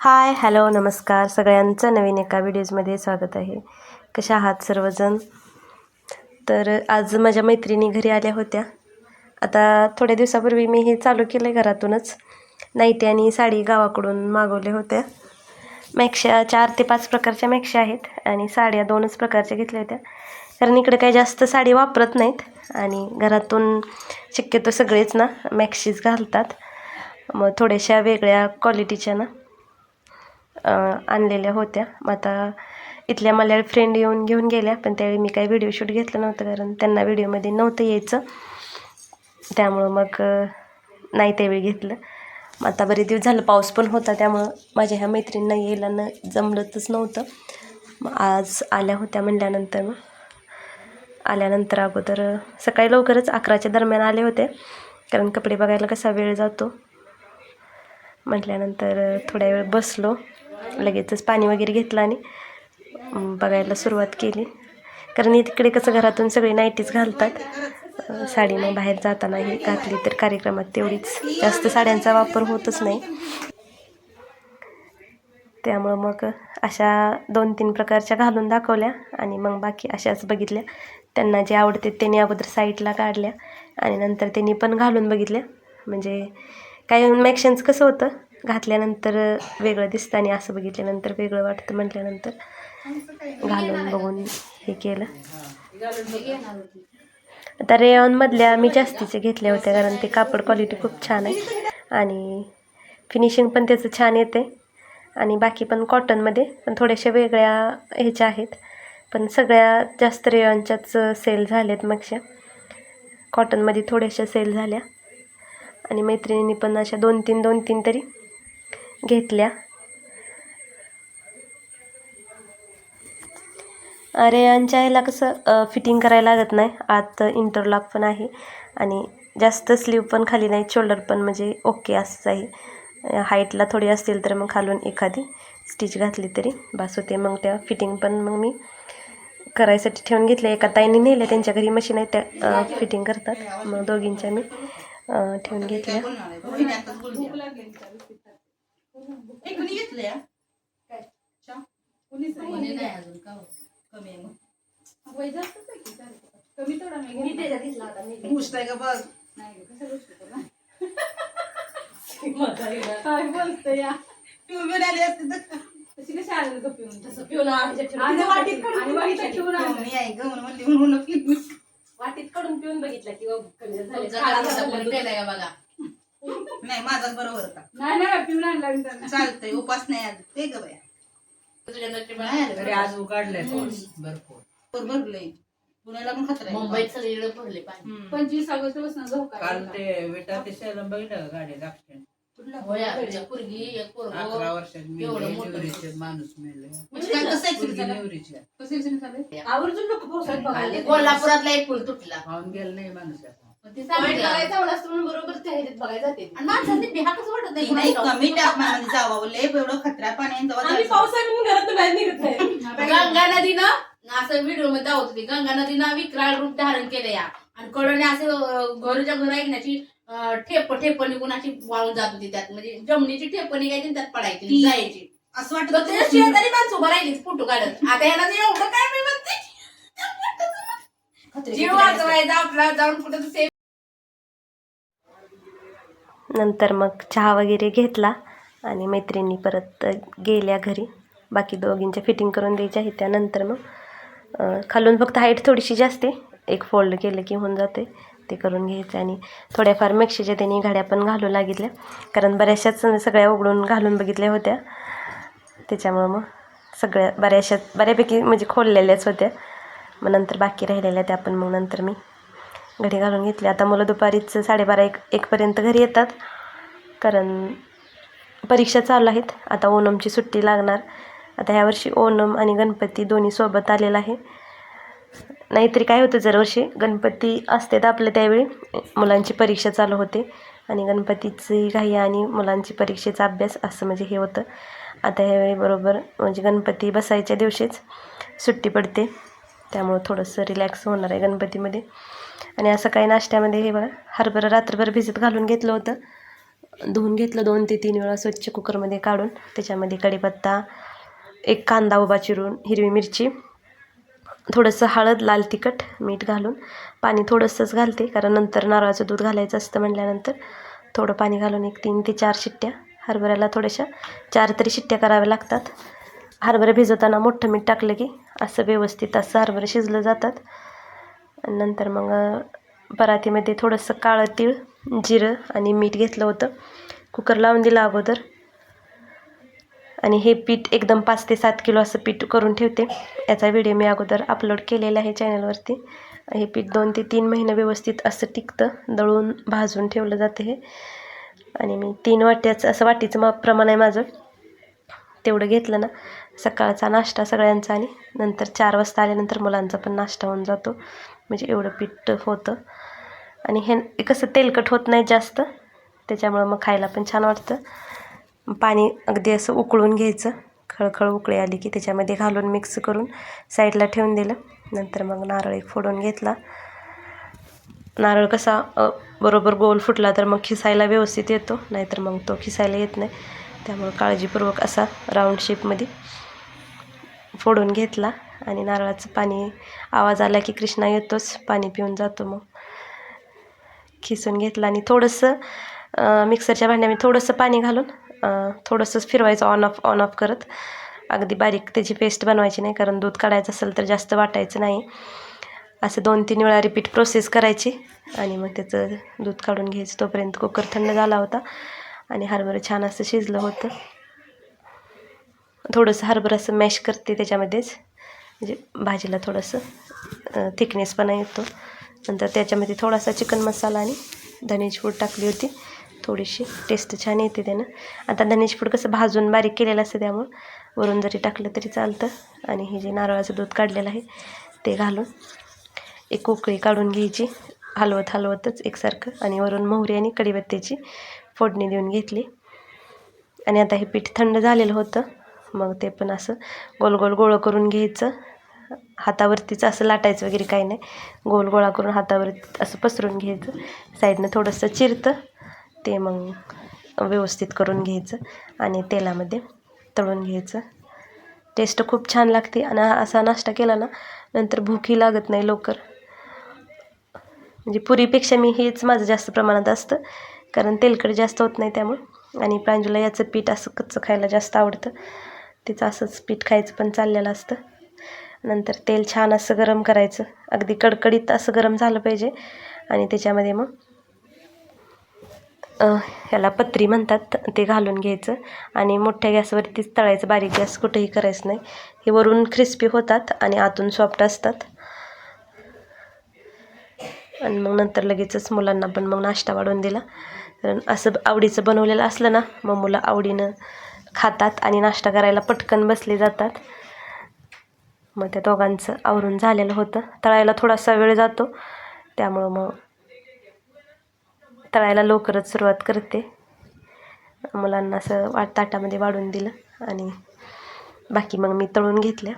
Hi hello नमस्कार. सगळ्यांचं नवीन एका व्हिडिओजमध्ये स्वागत आहे. कशा आहात सर्वजण? तर आज माझ्या मैत्रिणी घरी आल्या होत्या. आता थोड्या दिवसापूर्वी मी हे चालू केलं आहे घरातूनच. नाईटी आणि साडी गावाकडून मागवल्या होत्या. मॅक्शा चार ते पाच प्रकारच्या मॅक्शा आहेत आणि साड्या दोनच प्रकारच्या घेतल्या होत्या. कारण इकडे काही जास्त साडी वापरत नाहीत आणि घरातून शक्यतो सगळेच ना मॅक्शीज घालतात. मग थोड्याशा वेगळ्या क्वालिटीच्या ना. आणलेल्या होत्या. मग आता इथल्या मला फ्रेंड येऊन घेऊन गेल्या. पण त्यावेळी मी काही व्हिडिओ शूट घेतलं नव्हतं कारण त्यांना व्हिडिओमध्ये नव्हतं यायचं. त्यामुळं मग नाही त्यावेळी घेतलं. मग आता बरेच दिवस झालं पाऊस पण होता. त्यामुळं माझ्या ह्या मैत्रिणींना यायला न जमलंच नव्हतं. मग आज आल्या होत्या म्हणल्यानंतर मग. आल्यानंतर अगोदर सकाळी लवकरच अकराच्या दरम्यान आले होते कारण कपडे बघायला कसा वेळ जातो. म्हटल्यानंतर थोड्या वेळ बसलो. लगेचच पाणी वगैरे घेतलं आणि बघायला सुरुवात केली. कारण तिकडे कसं घरातून सगळे नाईटीच घालतात. साडी मग बाहेर जाताना ही घातली तर कार्यक्रमात तेवढीच जास्त साड्यांचा वापर होतच नाही. त्यामुळं मग अशा दोन तीन प्रकारच्या घालून दाखवल्या आणि मग बाकी अशाच बघितल्या. त्यांना जे आवडते त्यांनी अगोदर साईडला काढल्या आणि नंतर त्यांनी पण घालून बघितल्या. म्हणजे काही मॅक्शन्स कसं होतं? घातल्यानंतर वेगळं दिसतं आणि असं बघितल्यानंतर वेगळं वाटतं म्हटल्यानंतर घालून बघून हे केलं. आता रेयॉनमधल्या मी जास्तीचे घेतल्या होत्या कारण ते कापड क्वालिटी खूप छान आहे. आणि फिनिशिंग पण त्याचं छान येते. आणि बाकी पण कॉटनमध्ये पण थोड्याशा वेगळ्या ह्याच्या आहेत. पण सगळ्या जास्त रेयॉनच्याच सेल झाल्यात मागच्या. कॉटनमध्ये थोड्याशा सेल झाल्या. आणि मैत्रिणींनी पण अशा दोन तीन दोन तीन तरी घेतल्या. रेयांच्या ह्याला कसं फिटिंग करायला लागत नाही. आत इंटरलॉक पण आहे आणि जास्त स्लीव पण खाली नाही शोल्डर पण म्हणजे ओके असंच आहे. हाईटला थोडी असतील तर मग खालून एखादी स्टिच घातली तरी बास होते. मग त्या फिटिंग पण मग मी करायसाठी ठेवून घेतल्या. एका ताईने नेल्या त्यांच्या घरी मशीन आहे त्या फिटिंग करतात. मग दोघींच्या मी ठेवून घेतल्या. घुसताय का बघ काय बोलतोय या? पिऊन बिऊन आली असते तर तशी कशी तसं पिऊन आणि वाटीत कडून आणि वाटीत ठेवून आणलं. गमनी आहे गमन म्हणली म्हणून पिऊन. वाटीत कडून पिऊन बघितलं किंवा कमी नाही माझा बरोबर होता नाही नाही पिऊन आणला मी त्यांना. चालतंय उपास नाही आज ते ग बाया आज उघडलंय पाऊस भरपूर बरोबर भरलंय पुण्याला पण खतरा आहे. मुंबईत सगळीकडे भरले पाणी हम्म. पंचवीस ऑगस्टपासून धोका काल आहे. ते विटा ते सेलम बघितलं का होया पोरगी एक पोरगं. अकरा वर्षात एवढं मेले मोठं. निवरीचे माणूस मेले म्हणजे काय कसं आहे पोरगी? निवरीचे कसं? आवर्जून लोक पावसाळ्यात बघायला कोल्हापुरातला एक पूल तुटला पाहून गेलं नाही माणूस आता. पण ते सांगते. बरोबर त्या ह्याच्यात बघायला जाते. आणि माणसांनी बिहा कसं वाटत नाही. नाही नाही कमी तापमानामध्ये जावं. लय एवढं खतरा पाणी आहे, तेव्हा आम्ही जायचं. पावसाळ्यात घरात बाहेर निघत नाही. गंगा नदीनं असं व्हिडिओमध्ये दावत होती गंगा नदीनं विक्राळ रूप धारण केलं या. आणि कडने असं अं, घरच्या घर ऐकण्याची ठेप ठेप निघून अशी वाळून जात होती त्यात. म्हणजे जमिनीची ठेप निघायची आणि त्यात पडायची ती- जायची. असं वाटत तर शेजारी माणसं उभं राहिलीच फोटो काढत. आता याला एवढं काय मी म्हणते? जीव वाचवायचा आपला जाऊन कुठं safe नंतर मग चहा वगैरे घेतला आणि मैत्रिणी परत गेल्या घरी. बाकी दोघींच्या फिटिंग करून द्यायच्या आहेत त्यानंतर मग खालून फक्त हाईट थोडीशी जास्त आहे. एक फोल्ड केलं की होऊन जाते ते करून घ्यायचं आणि थोड्याफार मेक्षीच्या त्यांनी घड्या पण घालू लागितल्या कारण बऱ्याचशाच सगळ्या उघडून घालून बघितल्या होत्या. त्याच्यामुळं मग सगळ्या बऱ्याचशा बऱ्यापैकी म्हणजे खोललेल्याच होत्या. मग नंतर बाकी राहिलेल्या त्या पण मग नंतर मी घडी घालून घेतली. आता मुलं दुपारीच साडेबारा एक एकपर्यंत घरी येतात. कारण परीक्षा चालू आहेत. आता ओणमची सुट्टी लागणार. आता ह्यावर्षी ओणम आणि गणपती दोन्ही सोबत आलेला आहे. नाहीतरी काय होतं जरवर्षी गणपती असते तर आपल्या त्यावेळी मुलांची परीक्षा चालू होते. आणि गणपतीची घाई आणि मुलांची परीक्षेचा अभ्यास असं म्हणजे हे होतं. आता ह्यावेळी बरोबर म्हणजे गणपती बसायच्या दिवशीच सुट्टी पडते. त्यामुळं थोडंसं रिलॅक्स होणार आहे गणपतीमध्ये. आणि असं काही नाश्त्यामध्ये हे बघा हरभरा रात्रभर भिजत घालून घेतलं होतं. धुवून घेतलं दोन ते तीन वेळा स्वच्छ कुकरमध्ये काढून त्याच्यामध्ये कढीपत्ता एक कांदा उभा चिरून हिरवी मिरची थोडंसं हळद लाल तिखट मीठ घालून पाणी थोडंसंच घालते कारण नंतर नारळाचं दूध घालायचं असतं म्हटल्यानंतर थोडं पाणी घालून एक तीन ते चार शिट्ट्या हरभऱ्याला थोड्याशा चार तरी शिट्ट्या कराव्या लागतात. हरभरे भिजवताना मोठं मीठ टाकलं की असं व्यवस्थित असं हरभरे शिजलं जातात. नंतर मग परातीमध्ये थोडंसं काळं तीळ जिरं आणि मीठ घेतलं होतं. कुकर लावून दिला अगोदर. आणि हे पीठ एकदम पाच ते सात किलो असं पीठ करून ठेवते. याचा व्हिडिओ मी अगोदर अपलोड केलेला आहे चॅनलवरती. हे पीठ दोन ते तीन महिने व्यवस्थित असं टिकतं दळून भाजून ठेवलं जातं हे. आणि मी तीन वाट्याचं असं वाटीचं मा प्रमाण आहे माझं. तेवढं घेतलं ना सकाळचा नाश्ता सगळ्यांचा आणि नंतर चार वाजता आल्यानंतर मुलांचा पण नाश्ता होऊन जातो. म्हणजे एवढं पीठ होतं. आणि हे कसं तेलकट होत नाही जास्त त्याच्यामुळं मग खायला पण छान वाटतं. पाणी अगदी असं उकळून घ्यायचं. खळखळ उकळी आली की त्याच्यामध्ये घालून मिक्स करून साईडला ठेवून दिलं. नंतर मग नारळ एक फोडून घेतला. नारळ कसा बरोबर गोल फुटला तर मग खिसायला व्यवस्थित येतो. नाहीतर मग तो खिसायला येत नाही. त्यामुळं काळजीपूर्वक असा राऊंड शेपमध्ये फोडून घेतला. आणि नारळाचं पाणी आवाज आला की कृष्णा येतोच पाणी पिऊन जातो मग. खिसून घेतला आणि थोडंसं मिक्सरच्या भांड्यामध्ये थोडंसं पाणी घालून थोडंसंच फिरवायचं ऑन ऑफ ऑन ऑफ करत. अगदी बारीक त्याची पेस्ट बनवायची नाही कारण दूध काढायचं असेल तर जास्त वाटायचं नाही. असं दोन तीन वेळा रिपीट प्रोसेस करायची. आणि मग त्याचं दूध काढून घ्यायचं. तोपर्यंत कुकर थंड झाला होता. आणि हरभरं छान असं शिजलं होतं. थोडंसं हरभरं असं मॅश करते त्याच्यामध्येच. म्हणजे भाजीला थोडंसं थिकनेसपणा येतो. नंतर त्याच्यामध्ये थोडासा चिकन मसाला आणि धनेची पूड टाकली होती. थोडीशी टेस्ट छान येते त्यानं. आता धनेची पूड कसं भाजून बारीक केलेलं असतं त्यामुळं वरून जरी टाकलं तरी चालतं. आणि हे जे नारळाचं दूध काढलेलं आहे ते घालून एक उकळी काढून घ्यायची. हलवत हलवतच एकसारखं. आणि वरून मोहरी आणि कढीपत्त्याची फोडणी देऊन घेतली. आणि आता हे पीठ थंड झालेलं होतं. मग ते पण असं गोल गोल गोळं करून घ्यायचं. हातावरतीच असं लाटायचं वगैरे काही नाही. गोल गोळा करून हातावरती असं पसरून घ्यायचं. साईडनं थोडंसं चिरतं. ते मग व्यवस्थित करून घ्यायचं. आणि तेलामध्ये तळून घ्यायचं. टेस्ट खूप छान लागते. आणि असा नाश्ता केला ना नंतर भूकही लागत नाही लवकर. म्हणजे पुरीपेक्षा मी हेच माझं जास्त प्रमाणात असतं. कारण तेलकट जास्त होत नाही त्यामुळं. आणि प्रांजूला याचं पीठ असं कच्चं खायला जास्त आवडतं. तिचं असंच पीठ खायचं पण चाललेलं असतं. नंतर तेल छान असं गरम करायचं. अगदी कडकडीत असं गरम झालं पाहिजे. आणि त्याच्यामध्ये मग ह्याला पत्री म्हणतात ते घालून घ्यायचं. आणि मोठ्या गॅसवरतीच तळायचं. बारीक गॅस कुठेही करायचं नाही. हे वरून क्रिस्पी होतात आणि आतून सॉफ्ट असतात. आणि मग नंतर लगेचच मुलांना पण मग नाश्ता वाढवून दिला. कारण असं आवडीचं बनवलेलं असलं ना मग मुलं आवडीनं खातात आणि नाश्ता करायला पटकन बसले जातात. मग त्या दोघांचं आवरून झालेलं होतं. तळायला थोडासा वेळ जातो. त्यामुळं मग तळायला लवकरच सुरुवात करते. मुलांना असं वाट ताटामध्ये वाढून दिलं आणि बाकी मग मी तळून घेतल्या.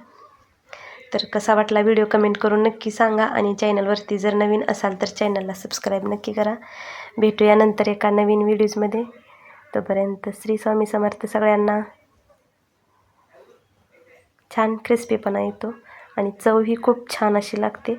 तर कसा वाटला व्हिडिओ कमेंट करून नक्की सांगा आणि चॅनलवरती जर नवीन असाल तर चॅनलला सबस्क्राईब नक्की करा. भेटूया नंतर एका नवीन व्हिडिओजमध्ये तोपर्यंत श्री स्वामी समर्थ सगळ्यांना छान क्रिस्पीपणा येतो आणि चव ही खूप छान अशी लागते.